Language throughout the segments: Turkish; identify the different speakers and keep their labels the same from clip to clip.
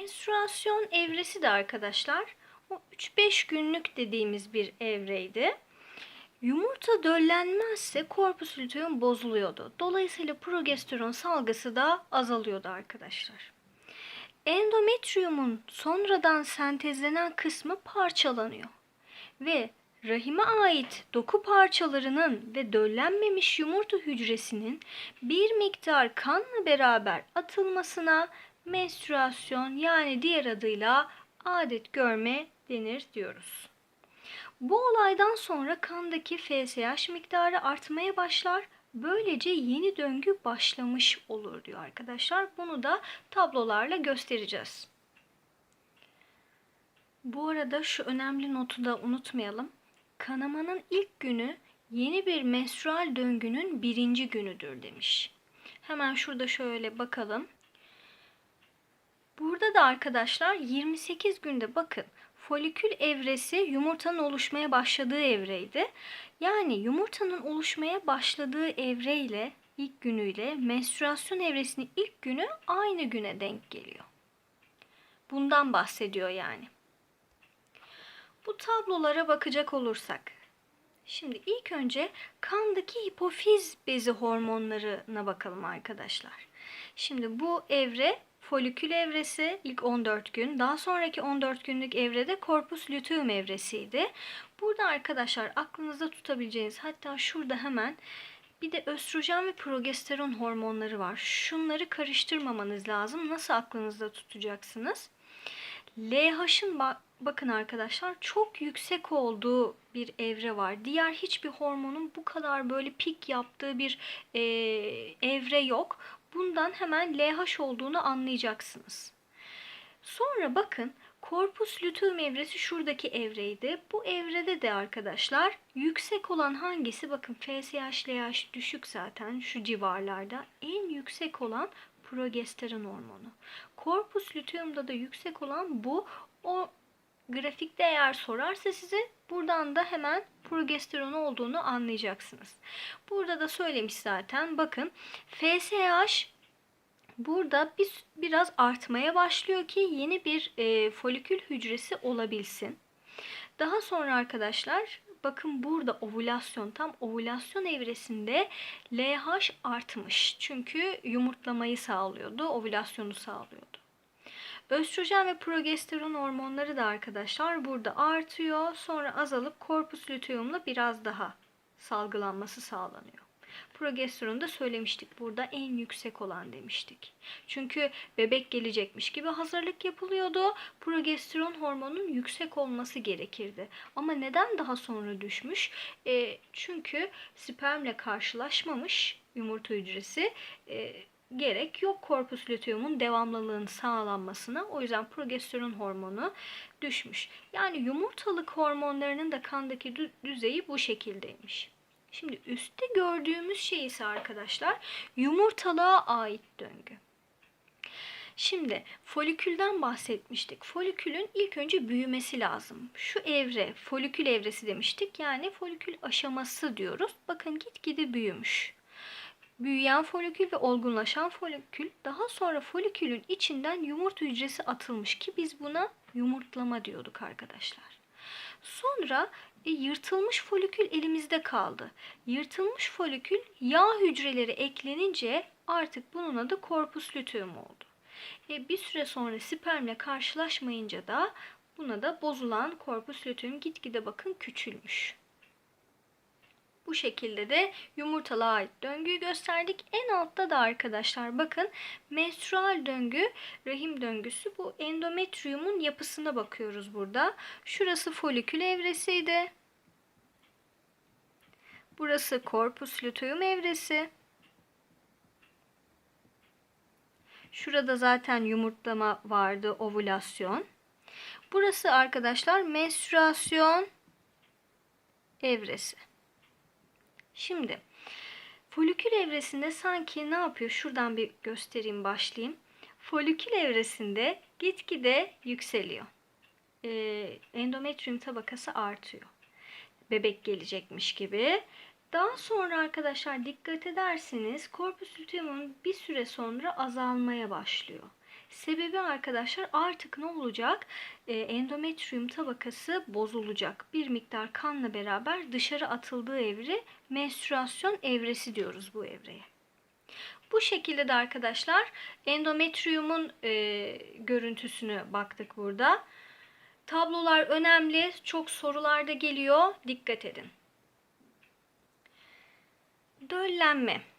Speaker 1: Menstruasyon evresi de arkadaşlar o 3-5 günlük dediğimiz bir evreydi. Yumurta döllenmezse korpus luteum bozuluyordu. Dolayısıyla progesteron salgısı da azalıyordu arkadaşlar. Endometriyumun sonradan sentezlenen kısmı parçalanıyor ve rahime ait doku parçalarının ve döllenmemiş yumurta hücresinin bir miktar kanla beraber atılmasına menstruasyon yani diğer adıyla adet görme denir diyoruz. Bu olaydan sonra kandaki FSH miktarı artmaya başlar. Böylece yeni döngü başlamış olur diyor arkadaşlar. Bunu da tablolarla göstereceğiz. Bu arada şu önemli notu da unutmayalım. Kanamanın ilk günü yeni bir menstrual döngünün birinci günüdür demiş. Hemen şurada şöyle bakalım. Burada da arkadaşlar 28 günde bakın folikül evresi yumurtanın oluşmaya başladığı evreydi. Yani yumurtanın oluşmaya başladığı evreyle ilk günüyle menstruasyon evresinin ilk günü aynı güne denk geliyor. Bundan bahsediyor yani. Bu tablolara bakacak olursak. Şimdi ilk önce kandaki hipofiz bezi hormonlarına bakalım arkadaşlar. Şimdi bu evre folikül evresi ilk 14 gün. Daha sonraki 14 günlük evrede korpus luteum evresiydi. Burada arkadaşlar aklınızda tutabileceğiniz hatta şurada hemen bir de östrojen ve progesteron hormonları var. Şunları karıştırmamanız lazım. Nasıl aklınızda tutacaksınız? LH'ın bakın arkadaşlar çok yüksek olduğu bir evre var. Diğer hiçbir hormonun bu kadar böyle pik yaptığı bir e, evre yok. Bundan hemen LH olduğunu anlayacaksınız. Sonra bakın korpus luteum evresi şuradaki evreydi. Bu evrede de arkadaşlar yüksek olan hangisi? Bakın FSH, LH düşük zaten şu civarlarda. En yüksek olan progesteron hormonu. Korpus luteum'da da yüksek olan bu. O grafikte eğer sorarsa size buradan da hemen progesteron olduğunu anlayacaksınız. Burada da söylemiş zaten. Bakın FSH burada bir, biraz artmaya başlıyor ki yeni bir e, folikül hücresi olabilsin. Daha sonra arkadaşlar bakın burada ovülasyon tam ovülasyon evresinde LH artmış. Çünkü yumurtlamayı sağlıyordu, ovülasyonu sağlıyordu. Östrojen ve progesteron hormonları da arkadaşlar burada artıyor. Sonra azalıp korpus luteumla biraz daha salgılanması sağlanıyor. Progesteron da söylemiştik burada en yüksek olan demiştik. Çünkü bebek gelecekmiş gibi hazırlık yapılıyordu. Progesteron hormonun yüksek olması gerekirdi. Ama neden daha sonra düşmüş? E, çünkü spermle karşılaşmamış yumurta hücresi. E, gerek yok korpus luteumun devamlılığının sağlanmasına. O yüzden progesteron hormonu düşmüş. Yani yumurtalık hormonlarının da kandaki düzeyi bu şekildeymiş. Şimdi üstte gördüğümüz şey ise arkadaşlar yumurtalığa ait döngü. Şimdi folikülden bahsetmiştik. Folikülün ilk önce büyümesi lazım. Şu evre folikül evresi demiştik. Yani folikül aşaması diyoruz. Bakın gitgide büyümüş büyüyen folikül ve olgunlaşan folikül daha sonra folikülün içinden yumurta hücresi atılmış ki biz buna yumurtlama diyorduk arkadaşlar. Sonra e, yırtılmış folikül elimizde kaldı. Yırtılmış folikül yağ hücreleri eklenince artık bunun adı korpus luteum oldu. E, bir süre sonra spermle karşılaşmayınca da buna da bozulan korpus luteum gitgide bakın küçülmüş. Bu şekilde de yumurtalığa ait döngüyü gösterdik. En altta da arkadaşlar bakın menstrual döngü, rahim döngüsü bu endometriyumun yapısına bakıyoruz burada. Şurası folikül evresiydi. Burası korpus luteum evresi. Şurada zaten yumurtlama vardı, ovülasyon. Burası arkadaşlar menstruasyon evresi. Şimdi folikül evresinde sanki ne yapıyor? Şuradan bir göstereyim başlayayım. Folikül evresinde gitgide yükseliyor. Ee, endometrium tabakası artıyor. Bebek gelecekmiş gibi. Daha sonra arkadaşlar dikkat ederseniz korpus luteumun bir süre sonra azalmaya başlıyor. Sebebi arkadaşlar artık ne olacak? Ee, endometrium tabakası bozulacak. Bir miktar kanla beraber dışarı atıldığı evre menstrüasyon evresi diyoruz bu evreye. Bu şekilde de arkadaşlar endometriumun e, görüntüsüne baktık burada. Tablolar önemli. Çok sorularda geliyor. Dikkat edin. Döllenme.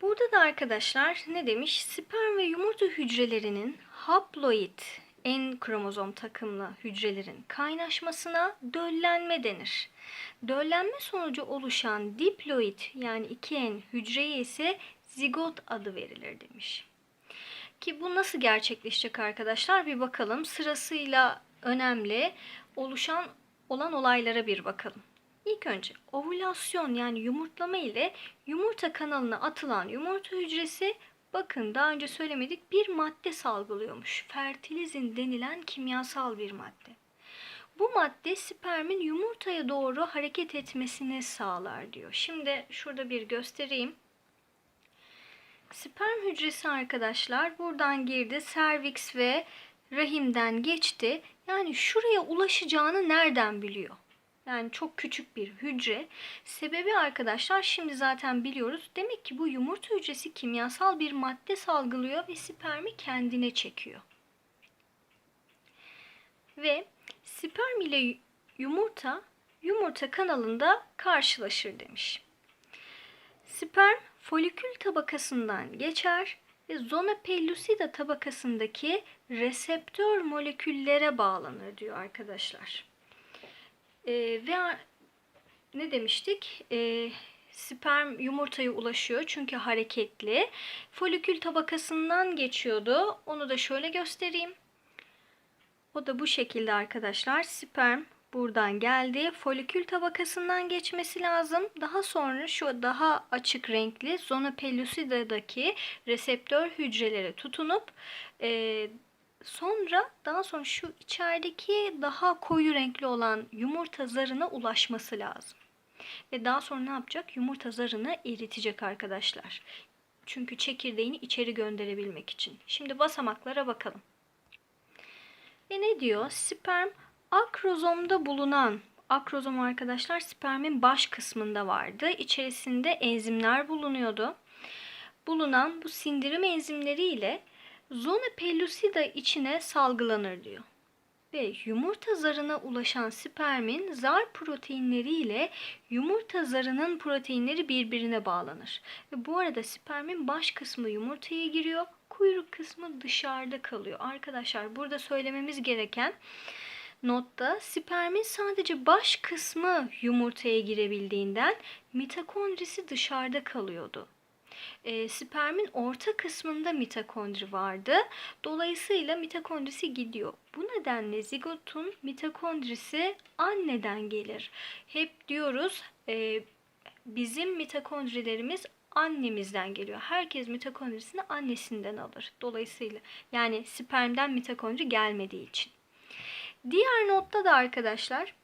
Speaker 1: Burada da arkadaşlar ne demiş? Sperm ve yumurta hücrelerinin haploid en kromozom takımlı hücrelerin kaynaşmasına döllenme denir. Döllenme sonucu oluşan diploid yani 2N hücreye ise zigot adı verilir demiş. Ki bu nasıl gerçekleşecek arkadaşlar bir bakalım. Sırasıyla önemli oluşan olan olaylara bir bakalım. İlk önce ovülasyon yani yumurtlama ile yumurta kanalına atılan yumurta hücresi bakın daha önce söylemedik bir madde salgılıyormuş. Fertilizin denilen kimyasal bir madde. Bu madde spermin yumurtaya doğru hareket etmesini sağlar diyor. Şimdi şurada bir göstereyim. Sperm hücresi arkadaşlar buradan girdi. Serviks ve rahimden geçti. Yani şuraya ulaşacağını nereden biliyor? Yani çok küçük bir hücre. Sebebi arkadaşlar şimdi zaten biliyoruz. Demek ki bu yumurta hücresi kimyasal bir madde salgılıyor ve spermi kendine çekiyor. Ve sperm ile yumurta yumurta kanalında karşılaşır demiş. Sperm folikül tabakasından geçer ve zona pellucida tabakasındaki reseptör moleküllere bağlanır diyor arkadaşlar. Ee, ve ne demiştik? Ee, sperm yumurtaya ulaşıyor çünkü hareketli. Folikül tabakasından geçiyordu. Onu da şöyle göstereyim. O da bu şekilde arkadaşlar. Sperm buradan geldi. Folikül tabakasından geçmesi lazım. Daha sonra şu daha açık renkli zona pellucida'daki reseptör hücrelere tutunup e, sonra daha sonra şu içerideki daha koyu renkli olan yumurta zarına ulaşması lazım. Ve daha sonra ne yapacak? Yumurta zarını eritecek arkadaşlar. Çünkü çekirdeğini içeri gönderebilmek için. Şimdi basamaklara bakalım. Ve ne diyor? Sperm akrozomda bulunan akrozom arkadaşlar spermin baş kısmında vardı. İçerisinde enzimler bulunuyordu. Bulunan bu sindirim enzimleri ile zona pellucida içine salgılanır diyor. Ve yumurta zarına ulaşan spermin zar proteinleri ile yumurta zarının proteinleri birbirine bağlanır. Ve bu arada spermin baş kısmı yumurtaya giriyor, kuyruk kısmı dışarıda kalıyor. Arkadaşlar burada söylememiz gereken notta spermin sadece baş kısmı yumurtaya girebildiğinden mitokondrisi dışarıda kalıyordu. E, spermin orta kısmında mitokondri vardı. Dolayısıyla mitokondrisi gidiyor. Bu nedenle zigotun mitokondrisi anneden gelir. Hep diyoruz e, bizim mitokondrilerimiz annemizden geliyor. Herkes mitokondrisini annesinden alır. Dolayısıyla yani spermden mitokondri gelmediği için. Diğer notta da arkadaşlar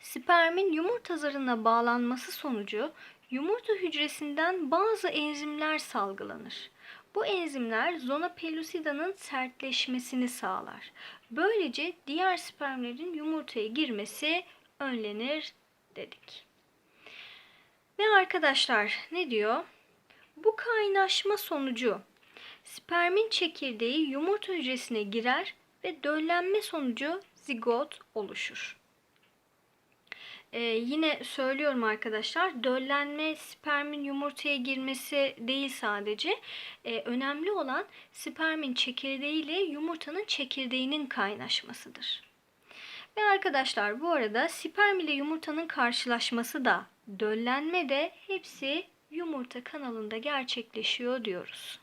Speaker 1: spermin yumurta zarına bağlanması sonucu yumurta hücresinden bazı enzimler salgılanır. Bu enzimler zona pellucida'nın sertleşmesini sağlar. Böylece diğer spermlerin yumurtaya girmesi önlenir dedik. Ve arkadaşlar ne diyor? Bu kaynaşma sonucu spermin çekirdeği yumurta hücresine girer ve döllenme sonucu zigot oluşur. Ee, yine söylüyorum arkadaşlar döllenme spermin yumurtaya girmesi değil sadece. Ee, önemli olan spermin çekirdeği ile yumurtanın çekirdeğinin kaynaşmasıdır. Ve arkadaşlar bu arada sperm ile yumurtanın karşılaşması da döllenme de hepsi yumurta kanalında gerçekleşiyor diyoruz.